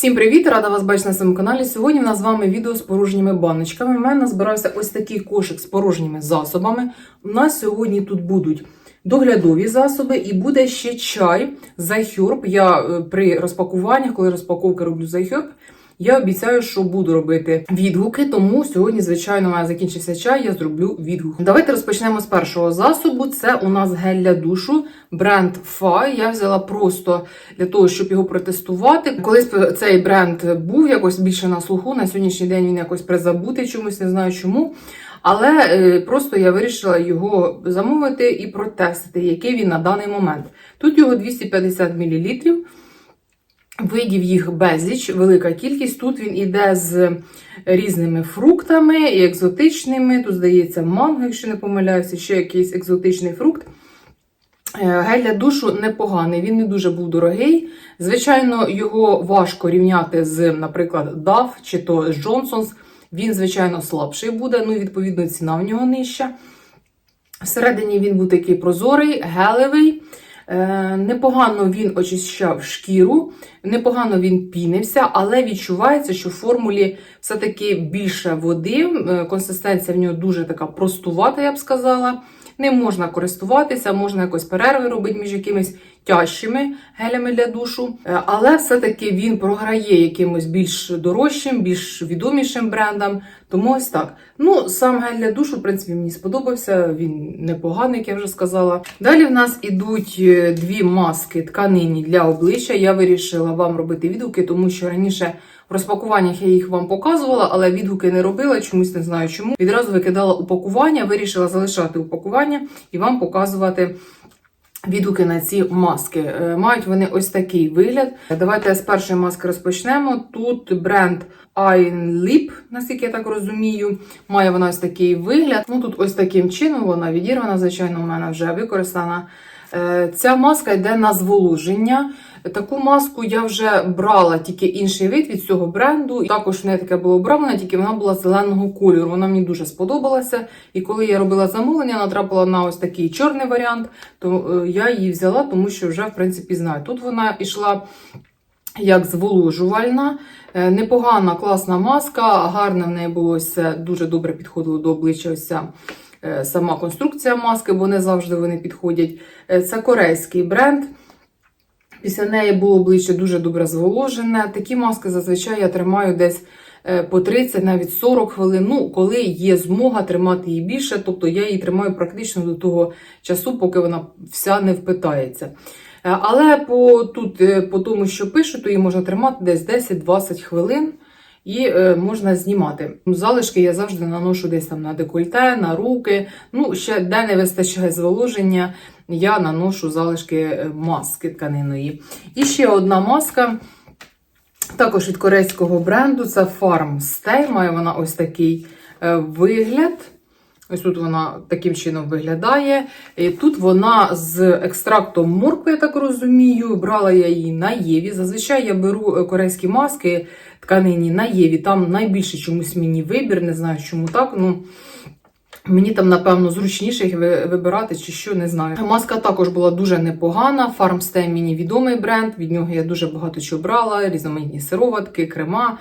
Всім привіт! Рада вас бачити на своєму каналі. Сьогодні в нас з вами відео з порожніми баночками. У мене збирався ось такий кошик з порожніми засобами. У нас сьогодні тут будуть доглядові засоби і буде ще чай Захюрб. Я е, при розпакуваннях, коли розпаковки роблю Зайхерб, я обіцяю, що буду робити відгуки, тому сьогодні, звичайно, мене закінчився чай, я зроблю відгук. Давайте розпочнемо з першого засобу. Це у нас гель для душу, бренд Фай. Я взяла просто для того, щоб його протестувати. Колись цей бренд був якось більше на слуху. На сьогоднішній день він якось призабутий чомусь, не знаю чому. Але е, просто я вирішила його замовити і протестити, який він на даний момент. Тут його 250 мл. Видів їх безліч, велика кількість. Тут він іде з різними фруктами і екзотичними. Тут, здається, манго, якщо не помиляюся, ще якийсь екзотичний фрукт. Е, Гель для душу непоганий, він не дуже був дорогий. Звичайно, його важко рівняти з, наприклад, DAF чи то з Johnson's. Він, звичайно, слабший буде, ну, відповідно, ціна в нього нижча. Всередині він був такий прозорий, гелевий. Е, Непогано він очищав шкіру, непогано він пінився, але відчувається, що в формулі все-таки більше води. Е, Консистенція в нього дуже така простувата, я б сказала. Не можна користуватися, можна якось перерви робити між якимись тяжчими гелями для душу. Е, Але все-таки він програє якимось більш дорожчим, більш відомішим брендам. Тому ось так. Ну, сам гель для душу, в принципі, мені сподобався. Він непоганий, як я вже сказала. Далі в нас ідуть е, дві маски тканині для обличчя. Я вирішила вам робити відгуки, тому що раніше в розпакуваннях я їх вам показувала, але відгуки не робила, чомусь не знаю чому. Відразу викидала упакування, вирішила залишати упакування і вам показувати. Відгуки на ці маски. Е, Мають вони ось такий вигляд. Давайте з першої маски розпочнемо. Тут бренд Lip, наскільки я так розумію. Має вона ось такий вигляд. Ну тут ось таким чином вона відірвана, звичайно, у мене вже використана. Е, Ця маска йде на зволоження. Таку маску я вже брала тільки інший вид від цього бренду. Також в неї таке було оброблено, тільки вона була зеленого кольору. Вона мені дуже сподобалася. І коли я робила замовлення, натрапила на ось такий чорний варіант, то е, я її взяла, тому що вже в принципі знаю. Тут вона йшла. Як зволожувальна, Е, непогана, класна маска, гарне в неї було все, дуже добре підходило до обличчя ось сама конструкція маски, бо не завжди вони підходять. Е, Це корейський бренд. Після неї було обличчя дуже добре зволожене. Такі маски зазвичай я тримаю десь е, по 30, навіть 40 хвилин. Ну, коли є змога тримати її більше, тобто я її тримаю практично до того часу, поки вона вся не впитається. Е, Але по, тут, е, по тому, що пишу, то її можна тримати десь 10-20 хвилин. І е, можна знімати. Залишки я завжди наношу десь там на декольте, на руки. Ну, ще де не вистачає зволоження, я наношу залишки е, маски тканиної. І ще одна маска, також від корейського бренду, це Farm Stay. Має вона ось такий е, вигляд. Ось тут вона таким чином виглядає. І тут вона з екстрактом моркви, я так розумію. Брала я її на Єві. Зазвичай я беру корейські маски тканині на Єві. Там найбільше чомусь мені вибір, не знаю, чому так. Ну, Мені там, напевно, зручніше їх вибирати чи що, не знаю. Маска також була дуже непогана. Farmstay мені відомий бренд. Від нього я дуже багато чого брала, різноманітні сироватки, крема.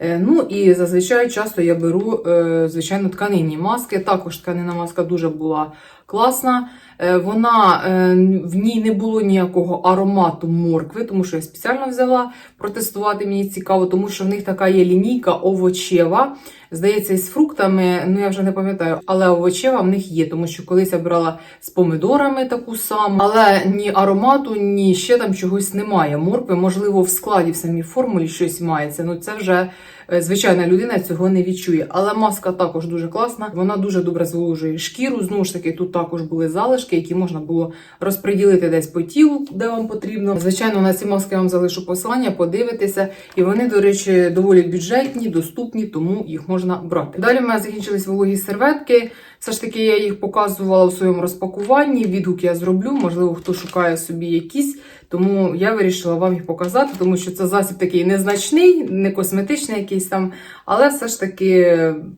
Е, Ну і зазвичай часто я беру, е, звичайно, тканинні маски. Також тканинна маска дуже була класна. Е, Вона е, в ній не було ніякого аромату моркви, тому що я спеціально взяла протестувати. Мені цікаво, тому що в них така є лінійка овочева. Здається, із фруктами, ну я вже не пам'ятаю, але овочева в них є, тому що колись я брала з помидорами таку саму, але ні аромату, ні ще там чогось немає. Моркви, можливо, в складі в самій формулі щось мається. Ну це вже звичайна людина цього не відчує. Але маска також дуже класна. Вона дуже добре зволожує шкіру. Знову ж таки, тут також були залишки, які можна було розподілити десь по тілу, де вам потрібно. Звичайно, на ці маски я вам залишу посилання, подивитися. І вони, до речі, доволі бюджетні, доступні, тому їх можна брати. Далі в мене закінчились вологі серветки. Все ж таки, я їх показувала у своєму розпакуванні. Відгук я зроблю. Можливо, хто шукає собі якісь Тому я вирішила вам їх показати, тому що це засіб такий незначний, не косметичний якийсь там. Але все ж таки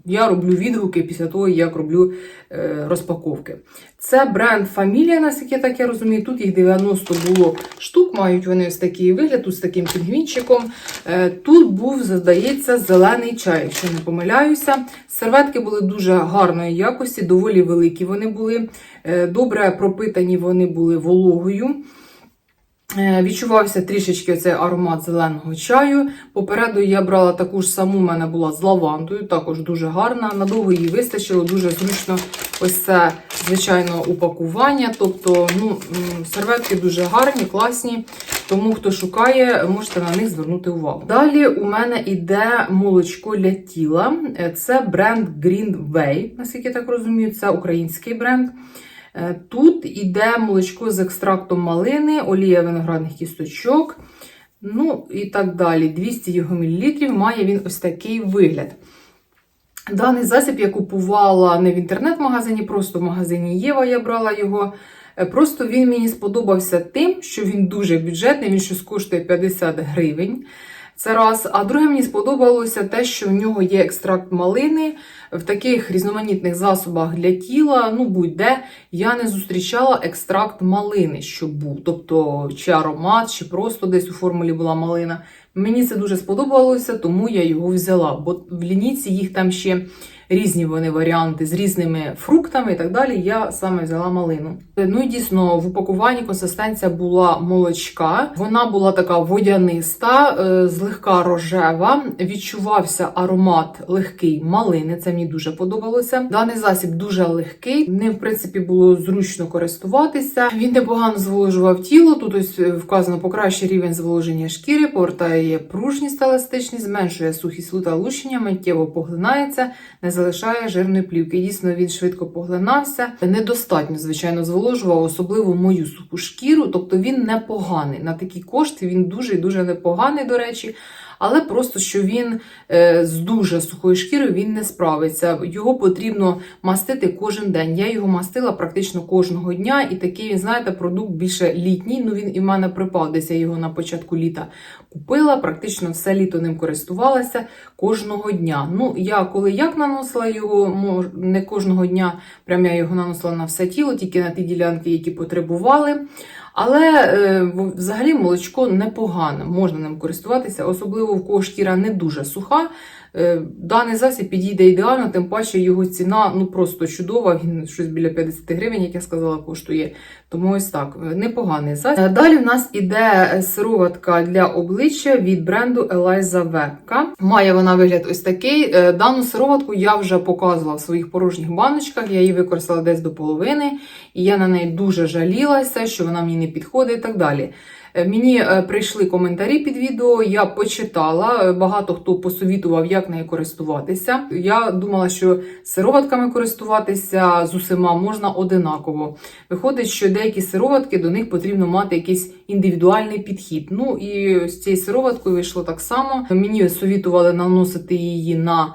я роблю відгуки після того, як роблю е, розпаковки. Це бренд Фамілія, наскільки так я розумію. Тут їх 90 було штук, мають вони ось такий вигляд, тут з таким пінгвінчиком. Е, Тут був, здається, зелений чай, якщо не помиляюся. Серветки були дуже гарної якості, доволі великі вони були. Е, Добре пропитані вони були вологою. Е, Відчувався трішечки оцей аромат зеленого чаю. Попереду я брала таку ж саму, у мене була з лавандою, також дуже гарна. Надовго її вистачило, дуже зручно ось це, звичайно, упакування. Тобто, ну, серветки дуже гарні, класні. Тому хто шукає, можете на них звернути увагу. Далі у мене йде молочко для тіла. Е, Це бренд Green Way, наскільки я так розумію, це український бренд. Е, Тут іде молочко з екстрактом малини, олія виноградних кісточок, ну і так далі. 200 його мілілітрів має він ось такий вигляд. Даний засіб я купувала не в інтернет-магазині, просто в магазині Єва я брала його. Е, Просто він мені сподобався тим, що він дуже бюджетний, він щось коштує 50 гривень. Це раз. А друге, мені сподобалося те, що в нього є екстракт малини в таких різноманітних засобах для тіла. Ну, будь-де я не зустрічала екстракт малини, що був. Тобто, чи аромат, чи просто десь у формулі була малина. Мені це дуже сподобалося, тому я його взяла. Бо в лінійці їх там ще різні вони варіанти з різними фруктами і так далі. Я саме взяла малину. Ну і дійсно в упакуванні консистенція була молочка. Вона була така водяниста, е, злегка рожева. Відчувався аромат легкий малини. Це мені дуже подобалося. Даний засіб дуже легкий. Ним, в принципі, було зручно користуватися. Він непогано зволожував тіло. Тут ось е, вказано покращує рівень зволоження шкіри, повертає пружність та еластичність, зменшує сухість та лущення, миттєво поглинається, не залишає жирної плівки. Дійсно, він швидко поглинався. Недостатньо, звичайно, зволожував, особливо мою суху шкіру. Тобто він непоганий. На такі кошти він дуже і дуже непоганий, до речі. Але просто що він е, з дуже сухою шкірою він не справиться. Його потрібно мастити кожен день. Я його мастила практично кожного дня, і такий, він, знаєте, продукт більше літній. Ну він і в мене припав. Десь я його на початку літа купила, практично все літо ним користувалася кожного дня. Ну, я коли як наносила його, не кожного дня, прям я його наносила на все тіло, тільки на ті ділянки, які потребували. Але е, взагалі молочко непогане, можна ним користуватися, особливо в кого шкіра не дуже суха. Е, Даний засіб підійде ідеально, тим паче його ціна ну просто чудова. Він щось біля 50 гривень, як я сказала, коштує. Тому ось так, е, непоганий засіб. Е, Далі в нас іде сироватка для обличчя від бренду Eliza Vecca. Має вона вигляд ось такий. Дану сироватку я вже показувала в своїх порожніх баночках. Я її використала десь до половини, і я на неї дуже жалілася, що вона мені не підходить і так далі. Е, Мені е, прийшли коментарі під відео, я почитала. е, Багато хто посовітував, як нею користуватися. Я думала, що сироватками користуватися з усіма можна одинаково. Виходить, що деякі сироватки до них потрібно мати якийсь індивідуальний підхід. Ну і з цією сироваткою вийшло так само. Мені совітували наносити її на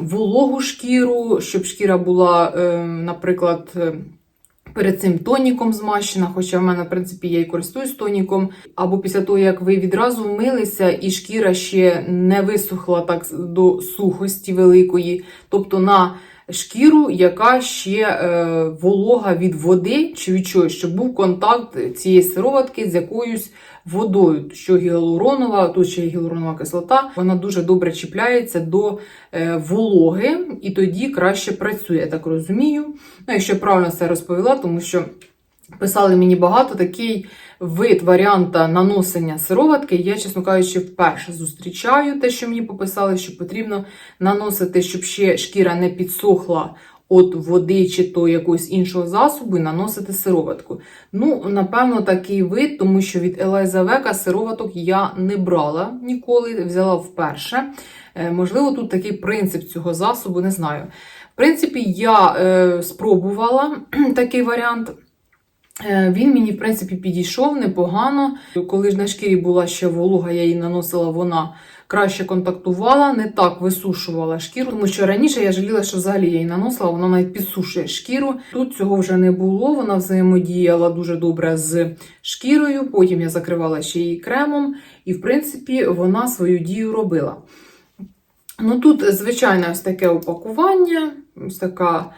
вологу шкіру, щоб шкіра була, е, наприклад. Перед цим тоніком змащена, хоча в мене, в принципі, я і користуюсь тоніком. Або після того, як ви відразу вмилися, і шкіра ще не висохла так до сухості великої, тобто на шкіру, яка ще е, волога від води чи від чогось, щоб був контакт цієї сироватки з якоюсь водою, що гіалуронова, тут ще гіалуронова кислота, вона дуже добре чіпляється до е, вологи, і тоді краще працює, я так розумію. Ну, якщо правильно це розповіла, тому що писали мені багато такий вид варіанта наносення сироватки. Я, чесно кажучи, вперше зустрічаю те, що мені пописали, що потрібно наносити, щоб ще шкіра не підсохла. От води чи то якогось іншого засобу і наносити сироватку. Ну, напевно, такий вид, тому що від Елайза Века сироваток я не брала ніколи, взяла вперше. Е, можливо, тут такий принцип цього засобу, не знаю. В принципі, я е, спробувала такий варіант. Е, Він мені, в принципі, підійшов непогано. Коли ж на шкірі була ще волога, я її наносила, вона краще контактувала, не так висушувала шкіру, тому що раніше я жаліла, що взагалі я її наносила, вона навіть підсушує шкіру. Тут цього вже не було, вона взаємодіяла дуже добре з шкірою. Потім я закривала ще її кремом, і, в принципі, вона свою дію робила. Ну тут, звичайно, ось таке упакування, ось така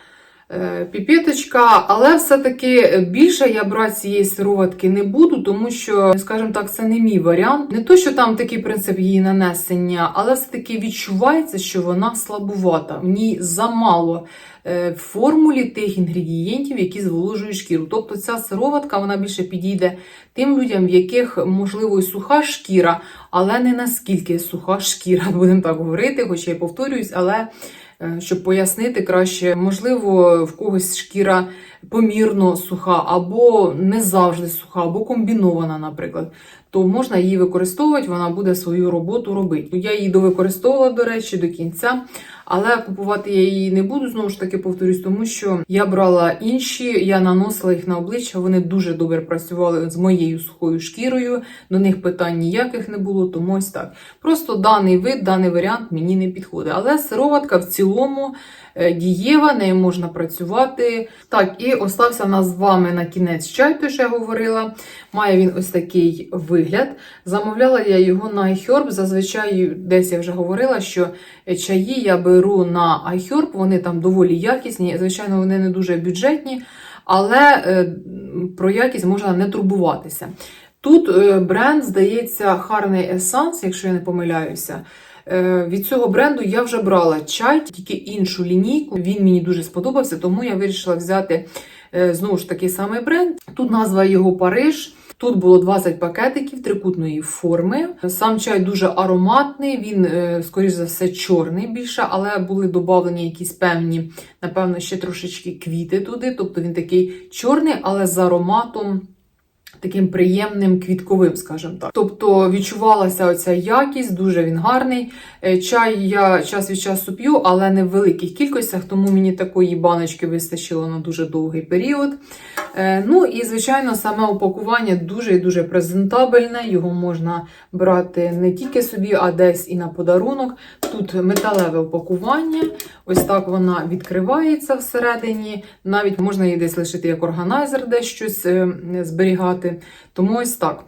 піпеточка, але все-таки більше я брати цієї сироватки не буду, тому що, скажімо так, це не мій варіант. Не то, що там такий принцип її нанесення, але все-таки відчувається, що вона слабувата. В ній замало е, в формулі тих інгредієнтів, які зволожують шкіру. Тобто ця сироватка вона більше підійде тим людям, в яких, можливо, і суха шкіра, але не наскільки суха шкіра, будемо так говорити, хоча я повторююсь, але е, щоб пояснити краще, можливо, в когось шкіра помірно суха, або не завжди суха, або комбінована, наприклад, то можна її використовувати, вона буде свою роботу робити. Я її довикористовувала, до речі, до кінця. Але купувати я її не буду, знову ж таки повторюсь, тому що я брала інші, я наносила їх на обличчя, вони дуже добре працювали з моєю сухою шкірою, до них питань ніяких не було, тому ось так. Просто даний вид, даний варіант мені не підходить. Але сироватка в цілому е, дієва, нею можна працювати. Так, і остався в нас з вами на кінець чай, той, що я говорила. Має він ось такий вигляд. Замовляла я його на iHerb. Зазвичай десь я вже говорила, що чаї я беру на iHerb, вони там доволі якісні. Звичайно, вони не дуже бюджетні, але е, про якість можна не турбуватися. Тут е, бренд, здається, Harney Essence, якщо я не помиляюся. Е, Від цього бренду я вже брала чай, тільки іншу лінійку. Він мені дуже сподобався, тому я вирішила взяти знову ж такий самий бренд. Тут назва його Париж. Тут було 20 пакетиків трикутної форми. Сам чай дуже ароматний, він, е, скоріш за все, чорний більше, але були додавлені якісь певні, напевно, ще трошечки квіти туди. Тобто він такий чорний, але з ароматом. Таким приємним квітковим, скажімо так. Тобто відчувалася оця якість, дуже він гарний. Е, Чай я час від часу п'ю, але не в великих кількостях, тому мені такої баночки вистачило на дуже довгий період. Е, Ну і, звичайно, саме упакування дуже і дуже презентабельне. Його можна брати не тільки собі, а десь і на подарунок. Тут металеве упакування. Ось так вона відкривається всередині. Навіть можна її десь лишити як органайзер, десь щось е, Тому ось так.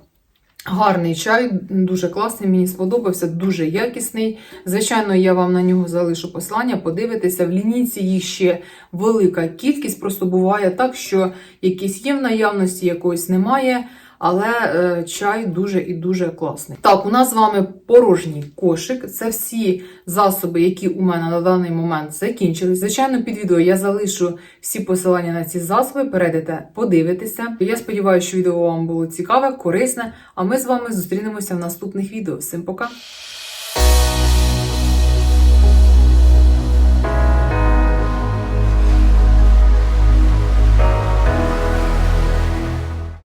Гарний чай, дуже класний, мені сподобався, дуже якісний. Звичайно, я вам на нього залишу посилання, подивитися. В лінійці їх ще велика кількість. Просто буває так, що якісь є в наявності, якоїсь немає. Але е, чай дуже і дуже класний. Так, у нас з вами порожній кошик. Це всі засоби, які у мене на даний момент закінчились. Звичайно, під відео я залишу всі посилання на ці засоби. Перейдете, подивитися. Я сподіваюся, що відео вам було цікаве, корисне. А ми з вами зустрінемося в наступних відео. Всім пока!